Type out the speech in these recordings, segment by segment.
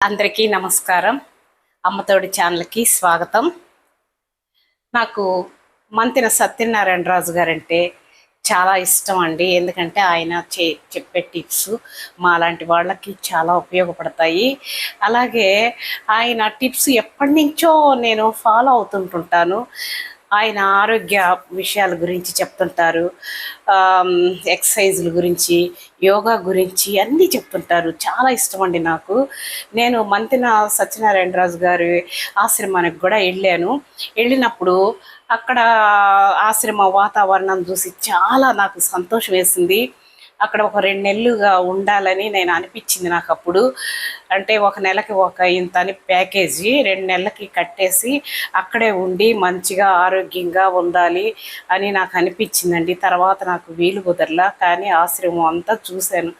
అందరికీ నమస్కారం. అమ్మతోడి ఛానల్కి స్వాగతం. నాకు మంతిన సత్యనారాయణ రాజు గారంటే చాలా ఇష్టం అండి ఎందుకంటే ఆయన చే చెప్పే టిప్స్ మా లాంటి వాళ్ళకి చాలా ఉపయోగపడతాయి. అలాగే ఆయన టిప్స్ ఎప్పటి నుంచో నేను ఫాలో అవుతుంటుంటాను. ఆయన ఆరోగ్య విషయాల గురించి చెప్తుంటారు. ఎక్సర్సైజుల గురించి యోగా గురించి అన్నీ చెప్తుంటారు. చాలా ఇష్టం అండి నాకు. నేను మంతిన సత్యనారాయణ రాజు గారి ఆశ్రమానికి కూడా వెళ్ళాను. వెళ్ళినప్పుడు అక్కడ ఆశ్రమ వాతావరణం చూసి చాలా నాకు సంతోషం వేసింది. అక్కడ ఒక రెండు నెలలుగా ఉండాలని నేను అనిపించింది నాకు అప్పుడు. అంటే ఒక నెలకి ఒక ఇంత అని ప్యాకేజీ రెండు నెలలకి కట్టేసి అక్కడే ఉండి మంచిగా ఆరోగ్యంగా ఉండాలి అని నాకు అనిపించిందండి. తర్వాత నాకు వీలు కుదరలా కానీ ఆశ్రమం అంతా చూశాను.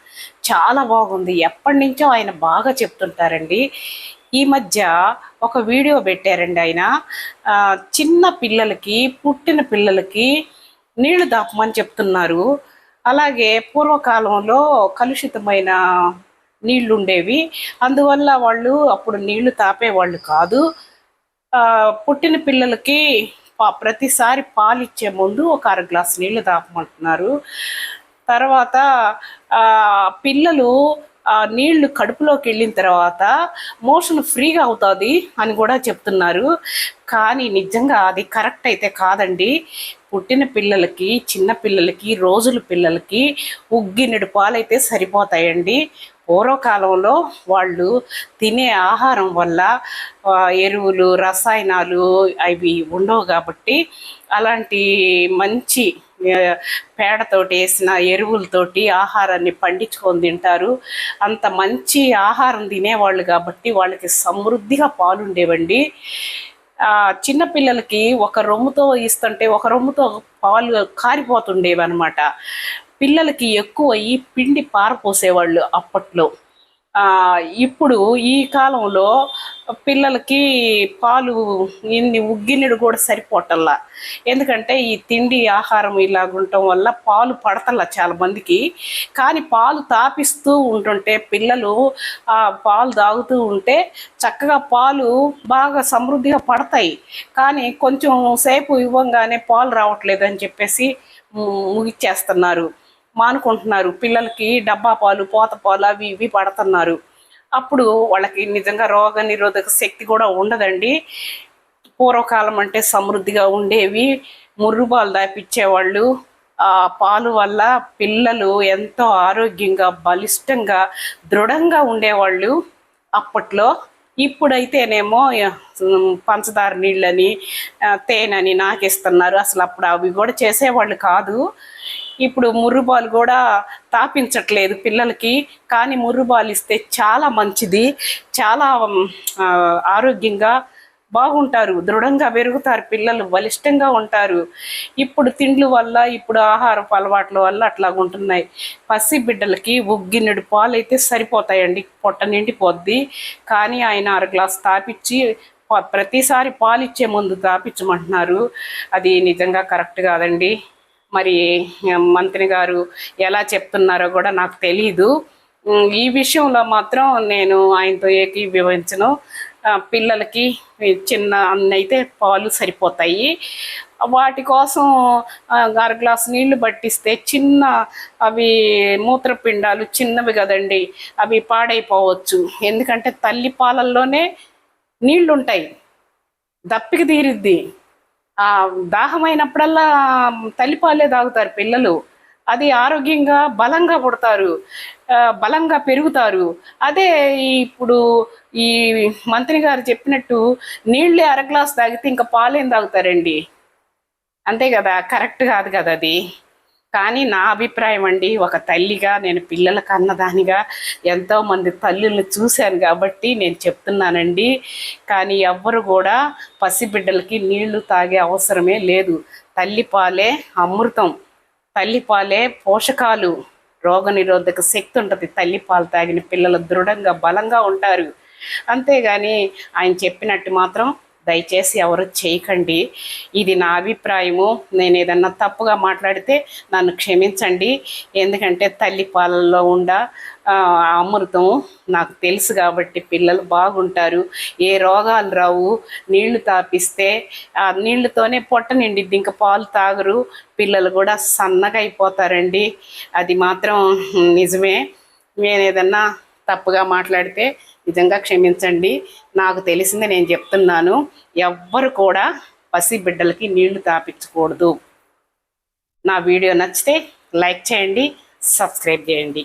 చాలా బాగుంది. ఎప్పటి నుంచో ఆయన బాగా చెప్తుంటారండి. ఈ మధ్య ఒక వీడియో పెట్టారండి ఆయన. చిన్న పిల్లలకి పుట్టిన పిల్లలకి నీళ్ళు దాపమని చెప్తున్నారు. అలాగే పూర్వకాలంలో కలుషితమైన నీళ్ళు ఉండేవి అందువల్ల వాళ్ళు అప్పుడు నీళ్ళు తాపేవాళ్ళు కాదు. పుట్టిన పిల్లలకి పా- ప్రతిసారి పాలు ఇచ్చే ముందు ఒక అర గ్లాస్ నీళ్ళు తాపమంటున్నారు. తర్వాత పిల్లలు ఆ నీళ్ళు కడుపులోకి వెళ్ళిన తర్వాత మోషన్ ఫ్రీగా అవుతుంది అని కూడా చెప్తున్నారు. కానీ నిజంగా అది కరెక్ట్ అయితే కాదండి. పుట్టిన పిల్లలకి చిన్న పిల్లలకి రోజుల పిల్లలకి ఉగ్గినడు పాలైతే సరిపోతాయండి. పూర్వకాలంలో వాళ్ళు తినే ఆహారం వల్ల ఎరువులు రసాయనాలు అవి ఉండవు కాబట్టి అలాంటి మంచి పేడతోటి వేసిన ఎరువులతోటి ఆహారాన్ని పండించుకొని తింటారు. అంత మంచి ఆహారం తినేవాళ్ళు కాబట్టి వాళ్ళకి సమృద్ధిగా పాలు ఉండేవండి ఒక రొమ్ముతో ఇస్తుంటే ఒక రొమ్ముతో పాలు కారిపోతుండేవి అనమాట పిల్లలకి ఎక్కువ ఈ పిండి పారపోసేవాళ్ళు అప్పట్లో. ఇప్పుడు ఈ కాలంలో పిల్లలకి పాలు ఇన్ని ఉగ్గినడు కూడా సరిపోటల్లా. ఎందుకంటే ఈ తిండి ఆహారం ఇలాగుండటం వల్ల పాలు పడతల్లా చాలా మందికి. కానీ పాలు తాపిస్తూ ఉంటుంటే పిల్లలు ఆ పాలు తాగుతూ ఉంటే చక్కగా పాలు బాగా సమృద్ధిగా పడతాయి. కానీ కొంచెం సేపు ఇవ్వంగానే పాలు రావట్లేదు అని చెప్పేసి ము- ముగిచ్చేస్తున్నారు. మానుకుంటున్నారు. పిల్లలకి డబ్బా పాలు పోత పాలు అవి ఇవి పడుతున్నారు. అప్పుడు వాళ్ళకి నిజంగా రోగ నిరోధక శక్తి కూడా ఉండదండి. పూర్వకాలం అంటే సమృద్ధిగా ఉండేవి. ముర్రుబాలు దాపిచ్చేవాళ్ళు. ఆ పాలు వల్ల పిల్లలు ఎంతో ఆరోగ్యంగా బలిష్టంగా దృఢంగా ఉండేవాళ్ళు అప్పట్లో. ఇప్పుడైతేనేమో పంచదార నీళ్ళని ఆ, తేనెని నాకిస్తున్నారు. అసలు అప్పుడు అవి కూడా చేసేవాళ్ళు కాదు. ఇప్పుడు ముర్రుబాలు కూడా తాపించట్లేదు పిల్లలకి కానీ ముర్రుబాలు ఇస్తే చాలా మంచిది. చాలా ఆరోగ్యంగా బాగుంటారు. దృఢంగా పెరుగుతారు పిల్లలు బలిష్టంగా ఉంటారు. ఇప్పుడు తిండ్లు వల్ల ఇప్పుడు ఆహారపు అలవాట్ల వల్ల అట్లా ఉంటున్నాయి. పసి బిడ్డలకి ఉగ్గినడు పాలు అయితే సరిపోతాయండి పొట్ట నిండిపోద్ది. కానీ ఆయన అర గ్లాస్ తాపిచ్చి ప్రతిసారి పాలు ఇచ్చే ముందు తాపించమంటున్నారు అది నిజంగా కరెక్ట్ కాదండి. మరి మంత్రి గారు ఎలా చెప్తున్నారో కూడా నాకు తెలీదు. ఈ విషయంలో మాత్రం నేను ఆయనతో ఏకీభవించను. పిల్లలకి చిన్న అన్నైతే పాలు సరిపోతాయి. వాటి కోసం అర గ్లాస్ నీళ్ళు పట్టిస్తే చిన్న అవి మూత్రపిండాలు చిన్నవి కదండి అవి పాడైపోవచ్చు. ఎందుకంటే తల్లి పాలల్లోనే నీళ్ళుంటాయి. దప్పికి తీరిద్ది. దాహమైనప్పుడల్లా తల్లిపాలే తాగుతారు పిల్లలు. అది ఆరోగ్యంగా బలంగా పుడతారు. బలంగా పెరుగుతారు. అదే ఇప్పుడు ఈ మంత్రి గారు చెప్పినట్టు నీళ్ళే అర గ్లాస్ తాగితే ఇంకా పాలేం తాగుతారండి? అంతే కదా కరెక్ట్ కాదు కదా అది? కానీ నా అభిప్రాయం అండి ఒక తల్లిగా నేను పిల్లలకు అన్నదానిగా ఎంతో మంది తల్లుల్ని చూశాను కాబట్టి నేను చెప్తున్నానండి. కానీ ఎవ్వరు కూడా పసిబిడ్డలకి నీళ్ళు తాగే అవసరమే లేదు. తల్లిపాలే అమృతం తల్లిపాలే పోషకాలు. రోగనిరోధక శక్తి ఉంటుంది. తల్లిపాలు తాగిన పిల్లలు దృఢంగా బలంగా ఉంటారు. అంతేగాని ఆయన చెప్పినట్టు మాత్రం దయచేసి ఎవరు చేయకండి. ఇది నా అభిప్రాయము. నేను ఏదన్నా తప్పుగా మాట్లాడితే నన్ను క్షమించండి. ఎందుకంటే తల్లి పాలల్లో ఉండ అమృతం నాకు తెలుసు కాబట్టి పిల్లలు బాగుంటారు. ఏ రోగాలు రావు. నీళ్ళు తాపిస్తే ఆ నీళ్ళతోనే పొట్ట నిండిద్ది. ఇంకా పాలు తాగరు. పిల్లలు కూడా సన్నగా అయిపోతారండి. అది మాత్రం నిజమే. నేను ఏదన్నా తప్పుగా మాట్లాడితే నిజంగా క్షమించండి. నాకు తెలిసింది నేను చెప్తున్నాను. ఎవ్వరు కూడా పసి బిడ్డలకి నీళ్ళు తాపించకూడదు. నా వీడియో నచ్చితే లైక్ చేయండి సబ్స్క్రైబ్ చేయండి.